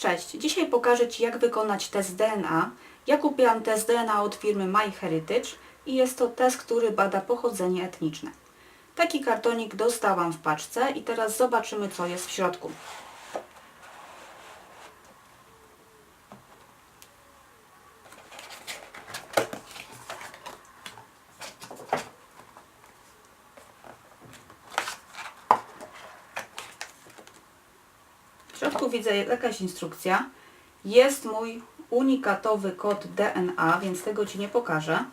Cześć, dzisiaj pokażę Ci jak wykonać test DNA. Ja kupiłam test DNA od firmy MyHeritage i jest to test, który bada pochodzenie etniczne. Taki kartonik dostałam w paczce i teraz zobaczymy co jest w środku. Widzę jakaś instrukcja. Jest mój unikatowy kod DNA, więc tego Ci nie pokażę.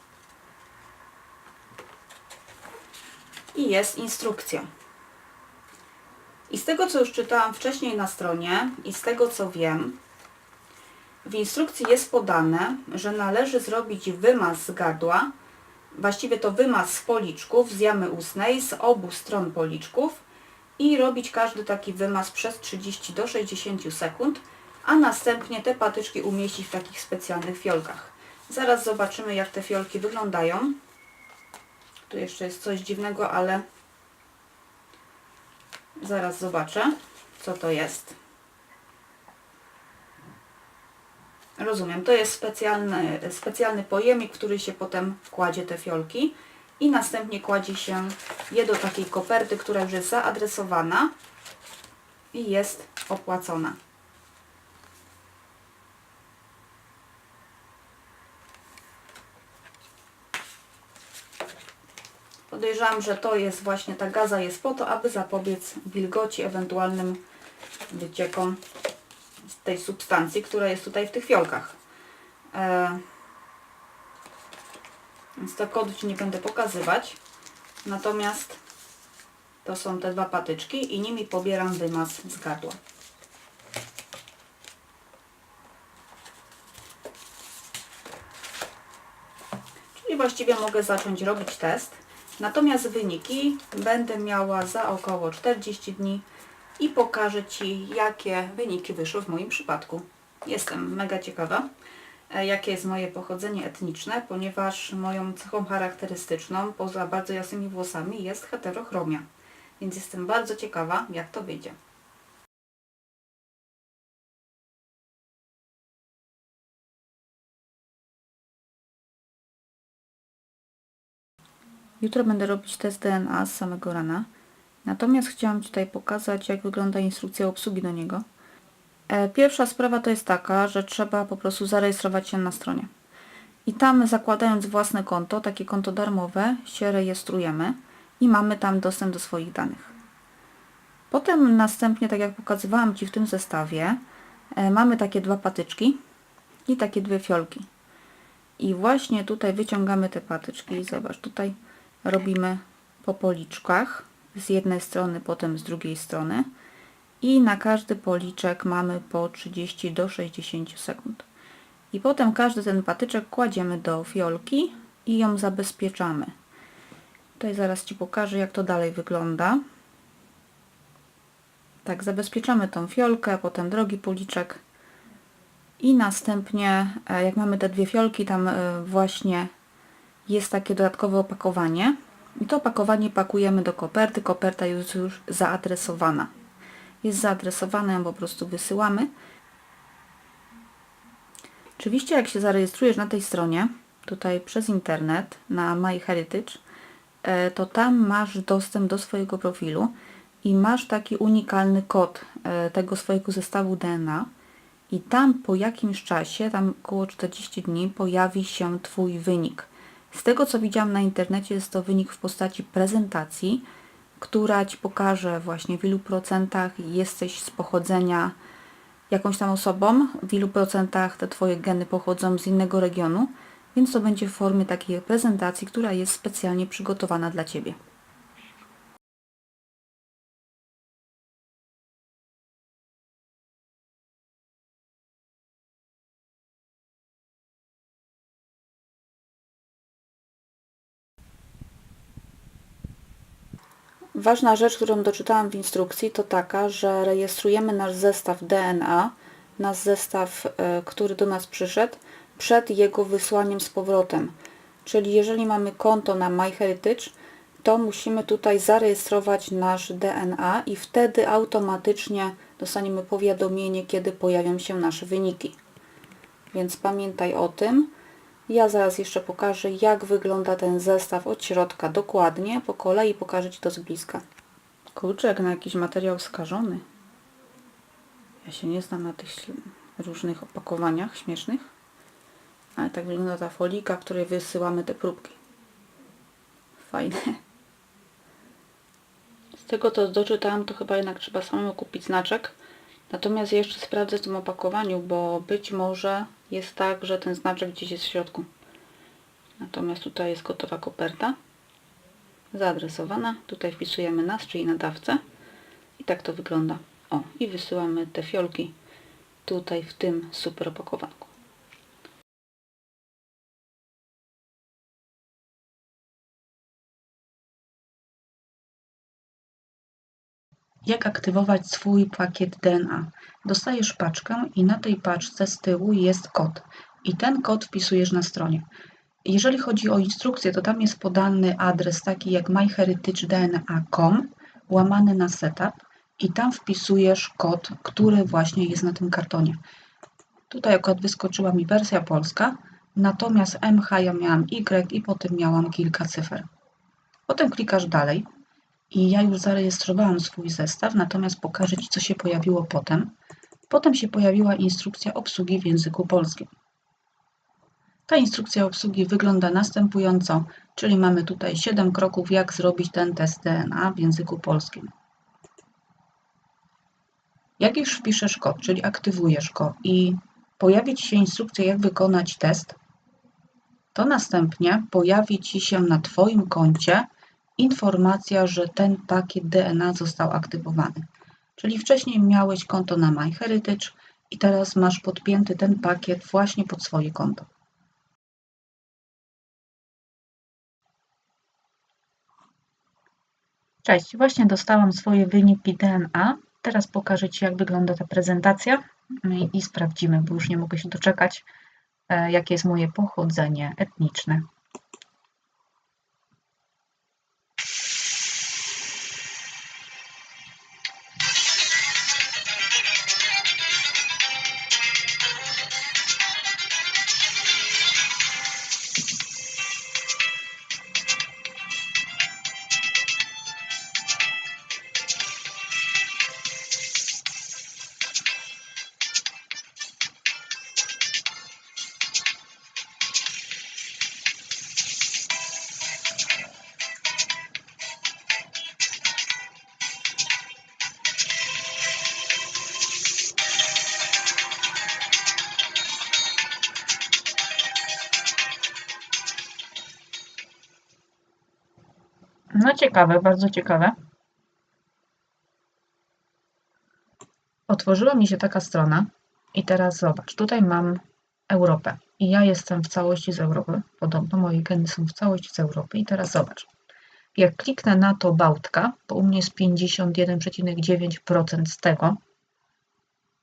I jest instrukcja. I z tego, co już czytałam wcześniej na stronie i z tego, co wiem, w instrukcji jest podane, że należy zrobić wymaz z gardła, właściwie to wymaz z policzków, z jamy ustnej, z obu stron policzków i robić każdy taki wymaz przez 30 do 60 sekund, a następnie te patyczki umieścić w takich specjalnych fiolkach. Zaraz zobaczymy, jak te fiolki wyglądają. Tu jeszcze jest coś dziwnego, ale zaraz zobaczę, co to jest. Rozumiem, to jest specjalny, specjalny pojemnik, który się potem kładzie te fiolki i następnie kładzie się je do takiej koperty, która już jest zaadresowana i jest opłacona. Podejrzewam, że to jest właśnie ta gaza jest po to, aby zapobiec wilgoci, ewentualnym wyciekom tej substancji, która jest tutaj w tych fiolkach. E, więc to kodu Ci nie będę pokazywać. Natomiast to są te dwa patyczki i nimi pobieram wymaz z gardła. Czyli właściwie mogę zacząć robić test. Natomiast wyniki będę miała za około 40 dni i pokażę Ci, jakie wyniki wyszły w moim przypadku. Jestem mega ciekawa, jakie jest moje pochodzenie etniczne, ponieważ moją cechą charakterystyczną, poza bardzo jasnymi włosami, jest heterochromia. Więc jestem bardzo ciekawa, jak to wyjdzie. Jutro będę robić test DNA z samego rana. Natomiast chciałam tutaj pokazać, jak wygląda instrukcja obsługi do niego. E, Pierwsza sprawa to jest taka, że trzeba po prostu zarejestrować się na stronie. I tam zakładając własne konto, takie konto darmowe, się rejestrujemy i mamy tam dostęp do swoich danych. Potem następnie, tak jak pokazywałam Ci w tym zestawie, e, mamy takie dwa patyczki i takie dwie fiolki. I właśnie tutaj wyciągamy te patyczki. Zobacz, tutaj robimy po policzkach z jednej strony, potem z drugiej strony i na każdy policzek mamy po 30 do 60 sekund. I potem każdy ten patyczek kładziemy do fiolki i ją zabezpieczamy. Tutaj zaraz Ci pokażę, jak to dalej wygląda. Tak, zabezpieczamy tą fiolkę, potem drugi policzek i następnie, e, jak mamy te dwie fiolki, tam e, właśnie jest takie dodatkowe opakowanie. I to opakowanie pakujemy do koperty. Koperta jest już zaadresowana. Jest zaadresowana, ją po prostu wysyłamy. Oczywiście jak się zarejestrujesz na tej stronie, tutaj przez internet, na MyHeritage, e, to tam masz dostęp do swojego profilu i masz taki unikalny kod e, tego swojego zestawu DNA i tam po jakimś czasie, tam około 40 dni, pojawi się Twój wynik. Z tego co widziałam na internecie jest to wynik w postaci prezentacji, która Ci pokaże właśnie w ilu procentach jesteś z pochodzenia jakąś tam osobą, w ilu procentach te Twoje geny pochodzą z innego regionu, więc to będzie w formie takiej prezentacji, która jest specjalnie przygotowana dla Ciebie. Ważna rzecz, którą doczytałam w instrukcji, to taka, że rejestrujemy nasz zestaw DNA, nasz zestaw, y, który do nas przyszedł, przed jego wysłaniem z powrotem. Czyli jeżeli mamy konto na MyHeritage, to musimy tutaj zarejestrować nasz DNA i wtedy automatycznie dostaniemy powiadomienie, kiedy pojawią się nasze wyniki. Więc pamiętaj o tym. Ja zaraz jeszcze pokażę, jak wygląda ten zestaw od środka dokładnie. Po kolei pokażę Ci to z bliska. Jak na jakiś materiał skażony. Ja się nie znam na tych różnych opakowaniach śmiesznych. Ale tak wygląda ta folika, której wysyłamy te próbki. Fajne. Z tego to doczytałam, to chyba jednak trzeba samemu kupić znaczek. Natomiast jeszcze sprawdzę w tym opakowaniu, bo być może jest tak, że ten znaczek gdzieś jest w środku. Natomiast tutaj jest gotowa koperta. Zaadresowana. Tutaj wpisujemy nas, czyli nadawcę. I tak to wygląda. O, i wysyłamy te fiolki tutaj w tym super opakowanku. Jak aktywować swój pakiet DNA? Dostajesz paczkę i na tej paczce z tyłu jest kod. I ten kod wpisujesz na stronie. Jeżeli chodzi o instrukcję, to tam jest podany adres taki jak myheritagedna.com łamany na setup i tam wpisujesz kod, który właśnie jest na tym kartonie. Tutaj akurat wyskoczyła mi wersja polska, natomiast MH ja miałam Y i potem miałam kilka cyfer. Potem klikasz dalej i ja już zarejestrowałam swój zestaw, natomiast pokażę Ci, co się pojawiło potem. Potem się pojawiła instrukcja obsługi w języku polskim. Ta instrukcja obsługi wygląda następująco, czyli mamy tutaj 7 kroków, jak zrobić ten test DNA w języku polskim. Jak już wpiszesz kod, czyli aktywujesz go i pojawi Ci się instrukcja, jak wykonać test, to następnie pojawi Ci się na Twoim koncie informacja, że ten pakiet DNA został aktywowany. Czyli wcześniej miałeś konto na MyHeritage i teraz masz podpięty ten pakiet właśnie pod swoje konto. Cześć, właśnie dostałam swoje wyniki DNA. Teraz pokażę Ci, jak wygląda ta prezentacja i, i sprawdzimy, bo już nie mogę się doczekać, e, jakie jest moje pochodzenie etniczne. No ciekawe, bardzo ciekawe. Otworzyła mi się taka strona i teraz zobacz, tutaj mam Europę i ja jestem w całości z Europy, podobno moje geny są w całości z Europy i teraz zobacz. Jak kliknę na to Bałtka, bo u mnie jest 51,9% z tego,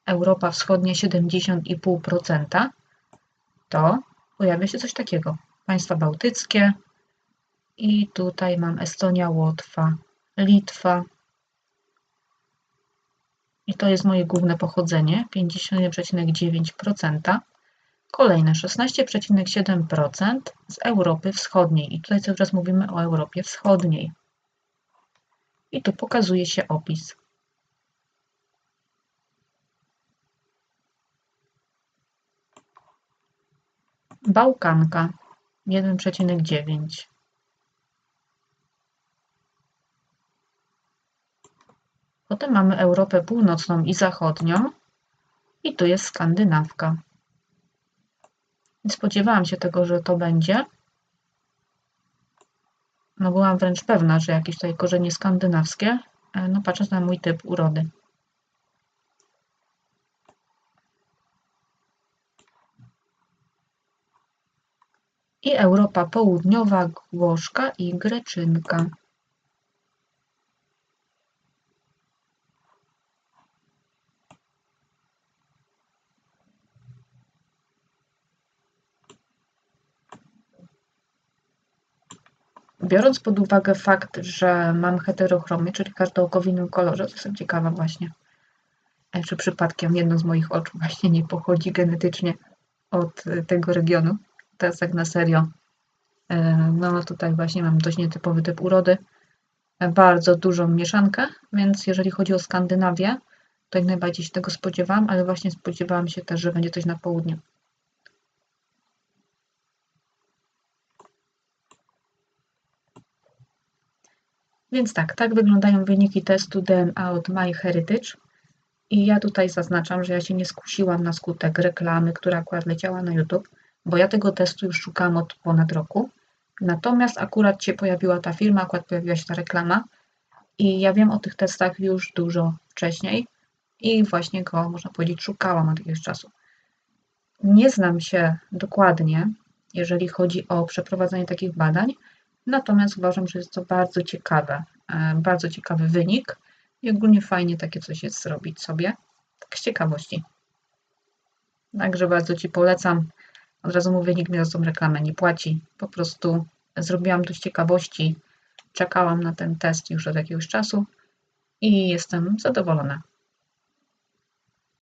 Europa Wschodnia 70,5%, to pojawia się coś takiego. Państwa bałtyckie, i tutaj mam Estonia, Łotwa, Litwa. I to jest moje główne pochodzenie, 51,9%. Kolejne 16,7% z Europy Wschodniej. I tutaj cały czas mówimy o Europie Wschodniej. I tu pokazuje się opis. Bałkanka 1,9. Potem mamy Europę Północną i Zachodnią i tu jest Skandynawka. Nie spodziewałam się tego, że to będzie. No byłam wręcz pewna, że jakieś tutaj korzenie skandynawskie, e, no patrząc na mój typ urody. I Europa Południowa, Włoszka i Greczynka. Biorąc pod uwagę fakt, że mam heterochromię, czyli każdą oko w innym kolorze, to jestem ciekawa właśnie, e, czy przypadkiem jedno z moich oczu właśnie nie pochodzi genetycznie od e, tego regionu. Jest tak na serio. E, No tutaj właśnie mam dość nietypowy typ urody. Bardzo dużą mieszankę, więc jeżeli chodzi o Skandynawię, to jak najbardziej się tego spodziewałam, ale właśnie spodziewałam się też, że będzie coś na południu. Więc tak, tak wyglądają wyniki testu DNA od MyHeritage. I ja tutaj zaznaczam, że ja się nie skusiłam na skutek reklamy, która akurat leciała na YouTube, bo ja tego testu już szukałam od ponad roku. Natomiast akurat się pojawiła ta firma, akurat pojawiła się ta reklama i ja wiem o tych testach już dużo wcześniej i właśnie go, można powiedzieć, szukałam od jakiegoś czasu. Nie znam się dokładnie, jeżeli chodzi o przeprowadzanie takich badań, natomiast uważam, że jest to bardzo ciekawe, e, bardzo ciekawy wynik i ogólnie fajnie takie coś jest zrobić sobie, tak z ciekawości. Także bardzo Ci polecam. Od razu mówię, nikt mi za tą reklamę nie płaci. Po prostu zrobiłam to z ciekawości. Czekałam na ten test już od jakiegoś czasu i jestem zadowolona.